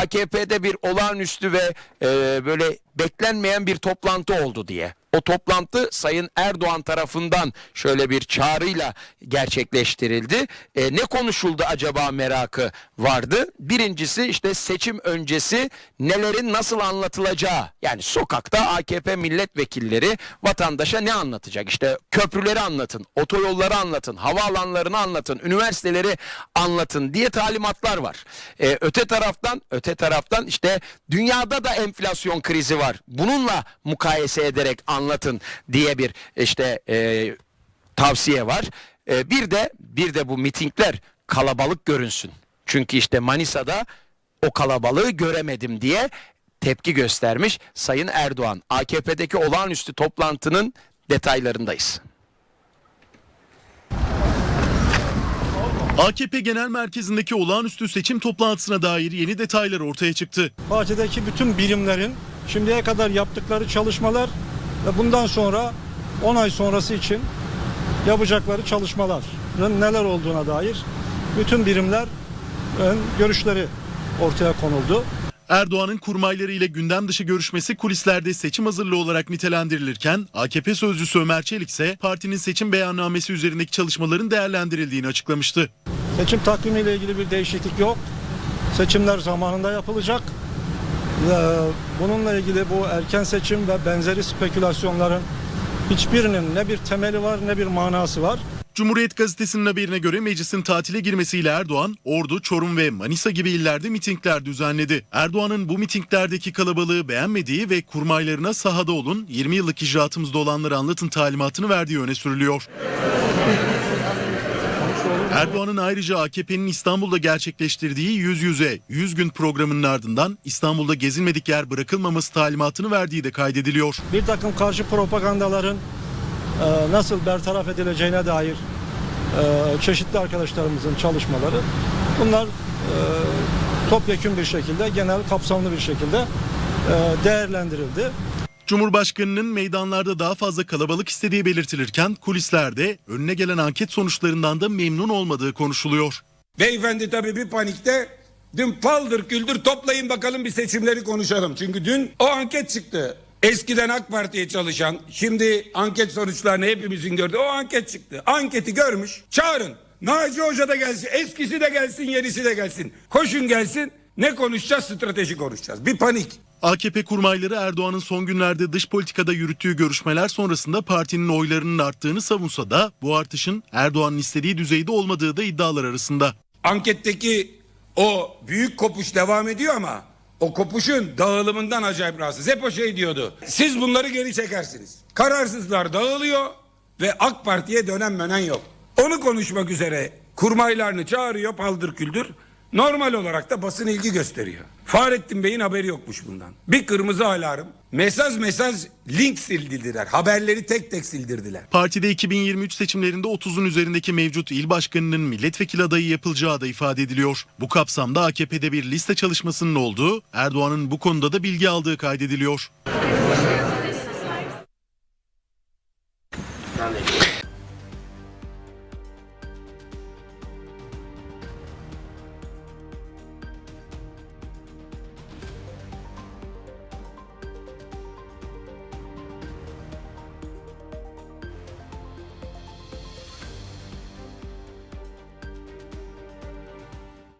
AKP'de bir olağanüstü ve e, böyle beklenmeyen bir toplantı oldu diye. O toplantı Sayın Erdoğan tarafından şöyle bir çağrıyla gerçekleştirildi. E, ne konuşuldu acaba merakı vardı. Birincisi işte seçim öncesi nelerin nasıl anlatılacağı. Yani sokakta AKP milletvekilleri vatandaşa ne anlatacak? İşte köprüleri anlatın, otoyolları anlatın, havaalanlarını anlatın, üniversiteleri anlatın diye talimatlar var. E, öte taraftan öte taraftan işte dünyada da enflasyon krizi var. Bununla mukayese ederek anlatın diye bir işte e, tavsiye var. E, bir de bir de bu mitingler kalabalık görünsün. Çünkü işte Manisa'da o kalabalığı göremedim diye tepki göstermiş Sayın Erdoğan. AKP'deki olağanüstü toplantının detaylarındayız. AKP Genel Merkezi'ndeki olağanüstü seçim toplantısına dair yeni detaylar ortaya çıktı. Partideki bütün birimlerin şimdiye kadar yaptıkları çalışmalar ve bundan sonra 10 ay sonrası için yapacakları çalışmaların neler olduğuna dair bütün birimler görüşleri ortaya konuldu. Erdoğan'ın kurmayları ile gündem dışı görüşmesi kulislerde seçim hazırlığı olarak nitelendirilirken AKP sözcüsü Ömer Çelik ise partinin seçim beyannamesi üzerindeki çalışmaların değerlendirildiğini açıklamıştı. Seçim takvimiyle ilgili bir değişiklik yok. Seçimler zamanında yapılacak. Ve bununla ilgili bu erken seçim ve benzeri spekülasyonların hiçbirinin ne bir temeli var ne bir manası var. Cumhuriyet Gazetesi'nin haberine göre meclisin tatile girmesiyle Erdoğan, Ordu, Çorum ve Manisa gibi illerde mitingler düzenledi. Erdoğan'ın bu mitinglerdeki kalabalığı beğenmediği ve kurmaylarına sahada olun, 20 yıllık icraatımızda olanları anlatın talimatını verdiği öne sürülüyor. Erdoğan'ın ayrıca AKP'nin İstanbul'da gerçekleştirdiği yüz yüze 100 gün programının ardından İstanbul'da gezilmedik yer bırakılmaması talimatını verdiği de kaydediliyor. Bir takım karşı propagandaların e, nasıl bertaraf edileceğine dair e, çeşitli arkadaşlarımızın çalışmaları bunlar e, topyekün bir şekilde genel kapsamlı bir şekilde e, değerlendirildi. Cumhurbaşkanının meydanlarda daha fazla kalabalık istediği belirtilirken kulislerde önüne gelen anket sonuçlarından da memnun olmadığı konuşuluyor. Beyefendi tabii bir panikte dün paldır küldür toplayın bakalım bir seçimleri konuşalım. Çünkü dün o anket çıktı. Eskiden AK Parti'ye çalışan, şimdi anket sonuçlarını hepimizin gördüğü o anket çıktı. Anketi görmüş, çağırın. Naci Hoca da gelsin, eskisi de gelsin, yenisi de gelsin. Koşun gelsin, ne konuşacağız? Strateji konuşacağız. Bir panik. AKP kurmayları Erdoğan'ın son günlerde dış politikada yürüttüğü görüşmeler sonrasında partinin oylarının arttığını savunsa da bu artışın Erdoğan'ın istediği düzeyde olmadığı da iddialar arasında. Anketteki o büyük kopuş devam ediyor ama o kopuşun dağılımından acayip rahatsız. Hep o şey diyordu. Siz bunları geri çekersiniz. Kararsızlar dağılıyor ve AK Parti'ye dönen mönen yok. Onu konuşmak üzere kurmaylarını çağırıyor paldır küldür. Normal olarak da basın ilgi gösteriyor. Fahrettin Bey'in haberi yokmuş bundan. Bir kırmızı alarm. Mesaj mesaj link sildirdiler. Haberleri tek tek sildirdiler. Partide 2023 seçimlerinde 30'un üzerindeki mevcut il başkanının milletvekili adayı yapılacağı da ifade ediliyor. Bu kapsamda AKP'de bir liste çalışmasının olduğu, Erdoğan'ın bu konuda da bilgi aldığı kaydediliyor.